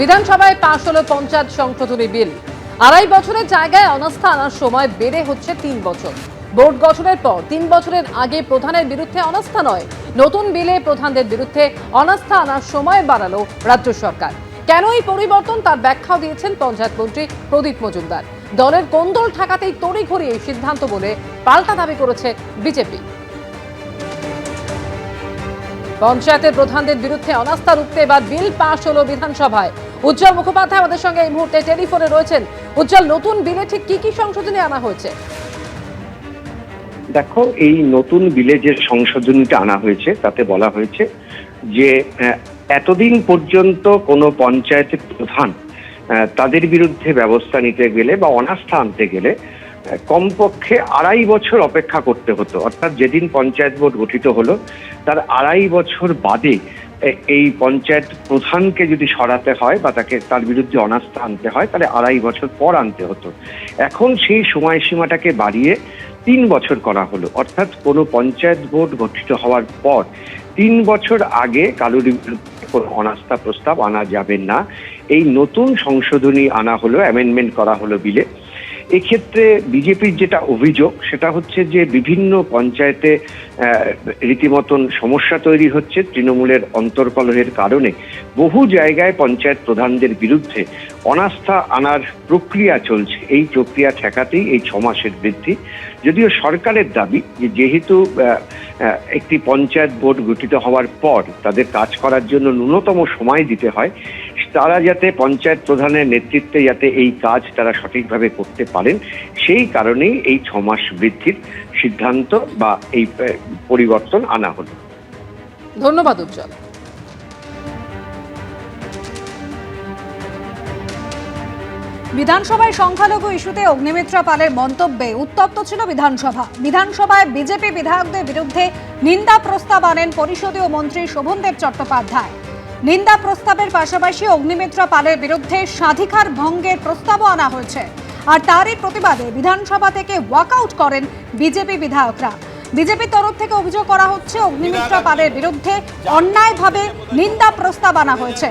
বিধানসভায় পাশ হলো পঞ্চায়েত সংশোধনী বিল। আড়াই বছরের জায়গায় অনাস্থা আনার সময় বেড়ে হচ্ছে তিন বছর। বোর্ড গঠনের পর তিন বছরের আগে প্রধানের বিরুদ্ধে অনাস্থা নয়, নতুন বিলে প্রধানদের বিরুদ্ধে অনাস্থা আনার সময় বাড়ালো রাজ্য সরকার। কেন এই পরিবর্তন তার ব্যাখ্যাও দিয়েছেন পঞ্চায়েত মন্ত্রী প্রদীপ মজুমদার। দলের কোন্দল ঠাকাতেই তড়িঘড়ি এই সিদ্ধান্ত বলে পাল্টা দাবি করেছে বিজেপি। পঞ্চায়েতের প্রধানদের বিরুদ্ধে অনাস্থা রুখতে এবার বিল পাশ হলো বিধানসভায়। উজ্জ্বল মুখোপাধ্যায় আমাদের সঙ্গে এই মুহূর্তে টেলিফোনে রয়েছেন। উজ্জ্বল, নতুন বিলে ঠিক কি কি সংশোধনী আনা হয়েছে? দেখো, এই নতুন বিলে যে সংশোধনীটা আনা হয়েছে, তাতে বলা হয়েছে যে এতদিন পর্যন্ত কোনো পঞ্চায়েতের প্রধান তাদের বিরুদ্ধে ব্যবস্থা নিতে গেলে বা অনাস্থা আনতে গেলে কমপক্ষে আড়াই বছর অপেক্ষা করতে হতো। অর্থাৎ যেদিন পঞ্চায়েত বোর্ড গঠিত হলো, তার আড়াই বছর বাদে এই পঞ্চায়েত প্রধানকে যদি সরাতে হয় বা তাকে তার বিরুদ্ধে অনাস্থা আনতে হয়, তাহলে আড়াই বছর পর আনতে হতো। এখন সেই সময়সীমাটাকে বাড়িয়ে তিন বছর করা হলো। অর্থাৎ কোনো পঞ্চায়েত বোর্ড গঠিত হওয়ার পর তিন বছর আগে বিরুদ্ধে কোনো অনাস্থা প্রস্তাব আনা যাবে না। এই নতুন সংশোধনী আনা হলো অ্যামেন্ডমেন্ট করা হলো বিলে। এক্ষেত্রে বিজেপির যেটা অভিযোগ, সেটা হচ্ছে যে বিভিন্ন পঞ্চায়েতে রীতিমতন সমস্যা তৈরি হচ্ছে তৃণমূলের অন্তর্কলহের কারণে। বহু জায়গায় পঞ্চায়েত প্রধানদের বিরুদ্ধে অনাস্থা আনার প্রক্রিয়া চলছে। এই প্রক্রিয়া ঠেকাতেই এই ছ মাসের বৃদ্ধি। যদিও সরকারের দাবি যে যেহেতু একটি পঞ্চায়েত বোর্ড গঠিত হওয়ার পর তাদের কাজ করার জন্য ন্যূনতম সময় দিতে হয় তারা যাতে পঞ্চায়েত প্রধানের নেতৃত্বে যাতে এই কাজ তারা সঠিকভাবে করতে পারেন, সেই কারণেই এই ছ মাস বৃদ্ধির সিদ্ধান্ত বা এই পরিবর্তন আনা হলো। ধন্যবাদ, উজ্জ্বল। বিধানসভায় সংখ্যালঘু ইস্যুতে অগ্নিমিত্রা পালের মন্তব্যে উত্তপ্ত ছিল বিধানসভা। বিধানসভায় বিজেপি বিধায়কদের বিরুদ্ধে নিন্দা প্রস্তাব আনেন পরিষদীয় মন্ত্রী শোভনদেব চট্টোপাধ্যায়। নিন্দা প্রস্তাবের পাশাপাশি অগ্নিমিত্রা পালের বিরুদ্ধে স্বাধিকার ভঙ্গের প্রস্তাবও আনা হয়েছে। আর তারই প্রতিবাদে বিধানসভা থেকে ওয়াকআউট করেন বিজেপি বিধায়করা। বিজেপির তরফ থেকে অভিযোগ করা হচ্ছে, অগ্নিমিত্রা পালের বিরুদ্ধে অন্যায়ভাবে নিন্দা প্রস্তাব আনা হয়েছে।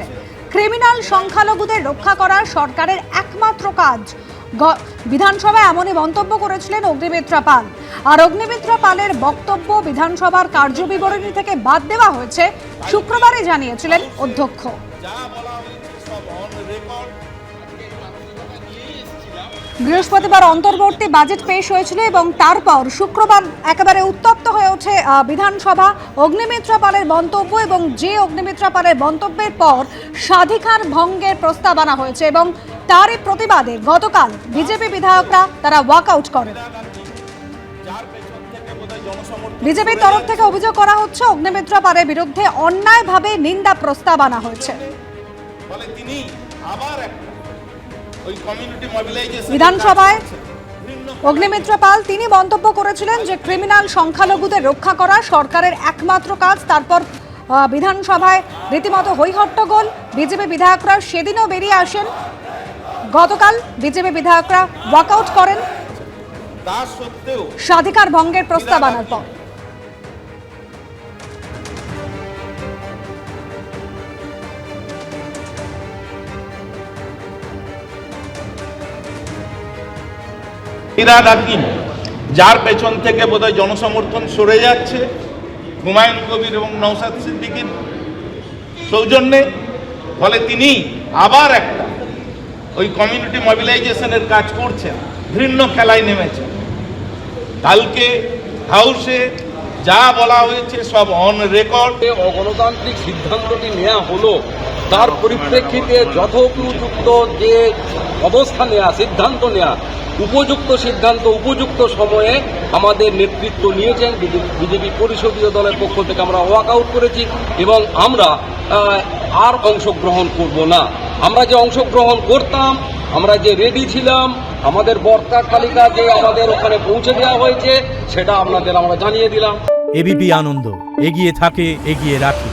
ক্রিমিনাল সংখ্যালঘুদের রক্ষা করা সরকারের একমাত্র কাজ। বিধানসভায় এমনই মন্তব্য করেছিলেন অগ্নিমিত্রা পাল। আর অগ্নিমিত্রা পালের বক্তব্য বিধানসভার কার্যবিবরণী থেকে বাদ দেওয়া হয়েছে শুক্রবারে জানিয়েছিলেন অধ্যক্ষ। বৃহস্পতিবার অন্তর্বর্তী বাজেট পেশ হয়েছিল এবং তারপর শুক্রবার একেবারে উত্তপ্ত হয়ে ওঠে বিধানসভা। অগ্নিমিত্রা পালের মন্তব্য এবং যে অগ্নিমিত্রা পালের মন্তব্যের পর স্বাধিকার ভঙ্গের প্রস্তাব আনা হয়েছে এবং তারই প্রতিবাদে গতকাল বিজেপি বিধায়করা তারা ওয়াকআউট করেন। বিজেপির তরফ থেকে অভিযোগ করা হচ্ছে অগ্নিমিত্রা পালের বিরুদ্ধে অন্যায়ভাবে নিন্দা প্রস্তাব আনা হয়েছে। ফলে তিনি আবার ওই কমিউনিটি মোবিলাইজেশন বিধানসভায় অগ্নিমিত্র পাল তিনি মন্তব্য করেছিলেন যে ক্রিমিনাল সংখ্যালঘুদের রক্ষা করা সরকারের একমাত্র কাজ। তারপর বিধানসভায় রীতিমতো হৈহট্টগোল। বিজেপি বিধায়করা সেদিনও বেরিয়ে আসেন। গতকাল বিজেপি বিধায়করা ওয়াকআউট করেন। তা সত্ত্বেও স্বাধিকার ভঙ্গের প্রস্তাব আনার পর। যার পেছন থেকে বোধহয় জনসমর্থন সরে যাচ্ছে হুমায়ুন কবির এবং নৌসাদ সিদ্দিকীর সৌজন্যে ফলে তিনি আবার একটা ওই কমিউনিটি মোবিলাইজেশনের কাজ করছেন ঘৃণ্য খেলায় নেমেছেন। কালকে হাউসে যা বলা হয়েছে সব অন রেকর্ড অগণতান্ত্রিক সিদ্ধান্তটি নেওয়া হলো। তার পরিপ্রেক্ষিতে যথোপযুক্ত যে অবস্থা নেওয়া সিদ্ধান্ত নেওয়া উপযুক্ত সিদ্ধান্ত, উপযুক্ত সময়ে আমাদের নেতৃত্ব নিয়েছেন বিজেপি পরিষদীয় দলের পক্ষ থেকে আমরা ওয়াক আউট করেছি এবং আমরা আর অংশগ্রহণ করব না। আমরা যে অংশগ্রহণ করতাম, আমরা যে রেডি ছিলাম আমাদের বর্তার তালিকা যে আমাদের ওখানে পৌঁছে দেওয়া হয়েছে, সেটা আপনাদের আমরা জানিয়ে দিলাম। এবিপি আনন্দ, এগিয়ে থাকে, এগিয়ে রাখে।